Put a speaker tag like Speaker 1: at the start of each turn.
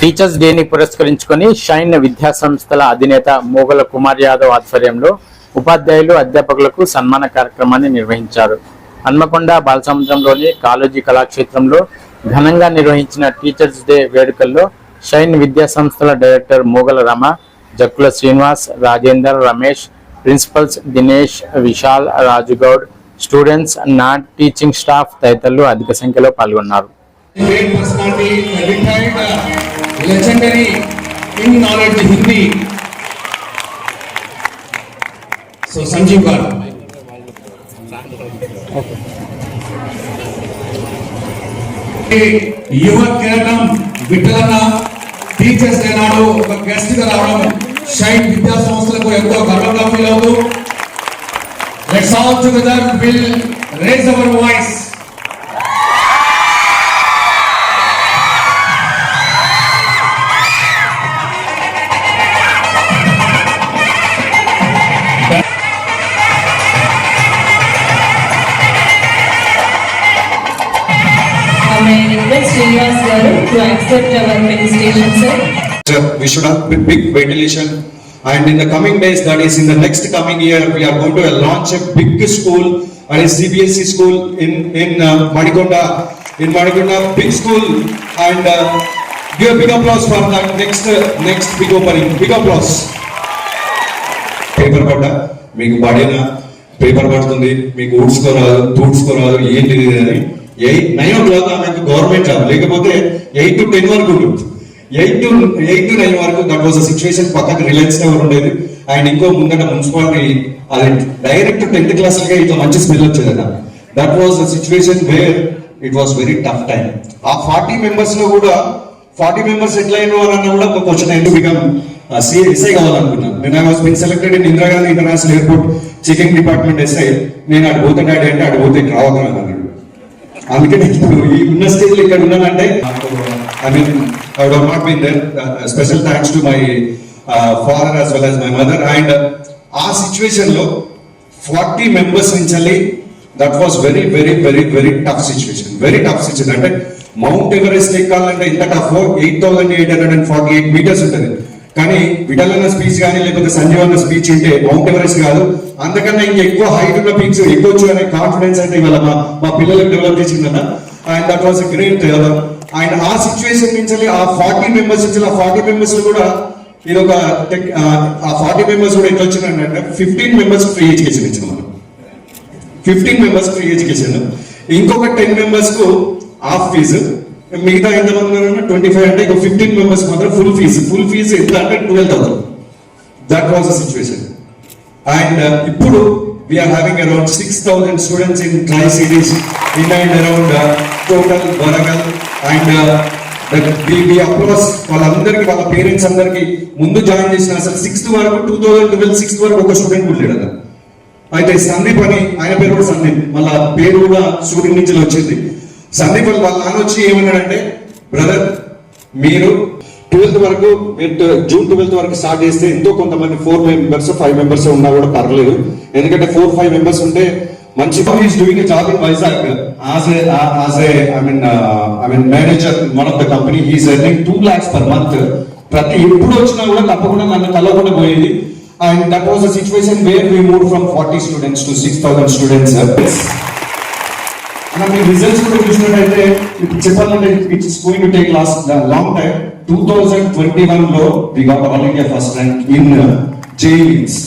Speaker 1: Teachers డేని పురస్కరించుకొని shine విద్యా సంస్థల అధినేత మోగల కుమార్ యాదవ్ ఆధ్వర్యంలో ఉపాధ్యాయులు అధ్యాపకులకు సన్మాన కార్యక్రమాన్ని నిర్వహించారు. హన్మకొండ బాలసముద్రంలోని కాలేజీ కళాక్షేత్రంలో ఘనంగా నిర్వహించిన టీచర్స్ డే వేడుకల్లో షైన్ విద్యా సంస్థల director Mogala Rama Jakkula Srinivas Rajender Ramesh principals Dinesh Vishal Rajugoud students non teaching staff తదితరులు అధిక సంఖ్యలో పాల్గొన్నారు.
Speaker 2: Great personality, a retired uh, legendary in knowledge Hindi. So Sanjeev Garu. యువ కిరణం విఠలన్న టీచర్స్ ఏనాడు ఒక గెస్ట్గా రావడం షైన్ విద్యా సంస్థలకు ఎంతో గర్వంగా ఫీల్ అవుతూ let's all together will raise our voice
Speaker 3: I request Srinivas Garu to accept our sir.
Speaker 4: we should have big, big ventilation. And in the coming days, that is in the next coming year, we are going to launch a big school, and a CBSE school in in uh, Manikonda, in Manikonda, big school, and uh, give a big applause for that next uh, next big opening. Big applause. Paper పడ్డా మీకు పడిన paper పడుతుంది మీకు ఊడ్చుకోరాదు తూడ్చుకోరాదు ఏంటి ఇది అని eight nine o'clock ఆమెకు government job లేకపోతే ఎయిట్ టు టెన్ వరకు ఉంటుంది. Eight to eight to nine వరకు దట్ వాజ్ సిచ్యువేషన్ పక్కకు రిలయన్స్ టవర్ ఉండేది? అండ్ ఇంకో ముంగట మున్సిపాలిటీ అది డైరెక్ట్ టెన్త్ క్లాస్గా ఇట్లా మంచి స్మెల్ వచ్చేది అన్న. That was situation where it was very tough time ఆ ఫార్టీ మెంబర్స్లో కూడా ఫార్టీ మెంబర్స్ ఎట్లా అయిన వాళ్ళన్నా కూడా ఒక క్వశ్చన్ ఎందుకు బికమ్ ఎస్ఐ కావాలనుకున్నాను నేను I was been selected in Indira Gandhi international airport checking department SI నేను అటు పోతే డాడీ అంటే అటు పోతే ఇక్కడ అన్నాడు అందుకని ఇప్పుడు ఈ ఉన్న స్టేజ్ ఇక్కడ ఉన్నానంటే I mean I would not been special thanks to my father as well as my mother and ఆ సిచ్యువేషన్లో ఫార్టీ మెంబర్స్ నుంచి that was very very very very tough situation very tough situation అంటే mount Everest ఎక్కాలంటే ఇంత tough eight thousand eight hundred and forty eight meters ఉంటుంది. కానీ విఠల్ అన్న speech కానీ లేకపోతే సంజీవ్ అన్న స్పీచ్ ఉంటే మౌంట్ ఎవరెస్ట్ కాదు. అంతకన్నా ఇంకా ఎక్కువ హైట్ ఉన్న పీక్స్ ఎక్కొచ్చు అనే కాన్ఫిడెన్స్ అయితే ఇవాళ మా మా పిల్లలకు develop చేసిందన్న and that was great and ఆ సిచ్యువేషన్ నుంచి ఆ ఫార్టీ మెంబర్స్ నుంచి ఆ ఫార్టీ మెంబర్స్ కూడా ఇది ఒక టెక్- ఆ ఫార్టీ మెంబర్స్ కూడా ఎట్లా వచ్చిందంటే ఫిఫ్టీన్ మెంబర్స్ ఫ్రీ ఎడ్యుకేషన్ ఇచ్చిన మనం ఫిఫ్టీన్ మెంబర్స్ ఫ్రీ ఎడ్యుకేషన్ ఇంకొక టెన్ మెంబర్స్కు హాఫ్ ఫీజు మిగతా ఎంతమంది ట్వంటీ ఫైవ్ అంటే ఫిఫ్టీన్ మెంబర్స్ మాత్రం ఫుల్ ఫీజు ఫుల్ ఫీజు ఎంత అంటే twelve thousand that was the situation and ఇప్పుడు we are having around six thousand students in tri cities in and around total Warangal and we approach వాళ్ళందరికీ వాళ్ళ parents అందరికి ముందు join చేసిన అసలు sixth వరకు టూ థౌసండ్ ట్వెల్వ్ సిక్స్త్ వరకు ఒక స్టూడెంట్ పుట్టాడు అన్న అయితే సందీప్ అని ఆయన పేరు కూడా సందీప్. మళ్ళా పేరు కూడా స్టూడెంట్ నుంచి వచ్చింది. సందీప్ వాళ్ళ నాన్న వచ్చి ఏమన్నాడంటే బ్రదర్ మీరు ట్వెల్త్ వరకు మీరు జూన్ ట్వెల్త్ వరకు స్టార్ట్ చేస్తే ఎంతో కొంతమంది ఫోర్ మెంబర్స్ ఫైవ్ మెంబర్స్ ఉన్నా కూడా పర్లేదు. ఎందుకంటే ఫోర్ ఫైవ్ మెంబర్స్ ఉంటే మంచి is doing job in Vizag as a as a I mean I mean manager one of the company he's earning two lakhs per month ప్రతి ఎప్పుడు వచ్చినా కూడా తప్పకుండా నన్ను కలవకుండా పోయేది. And that was a situation where we move from forty students to six thousand students మన మీ రిజల్ట్స్ కూడా చూసినట్టయితే ఇప్పుడు చెప్పాలంటే it's going to take last long time two thousand twenty వన్లో we got all India first rank in జేఈన్స్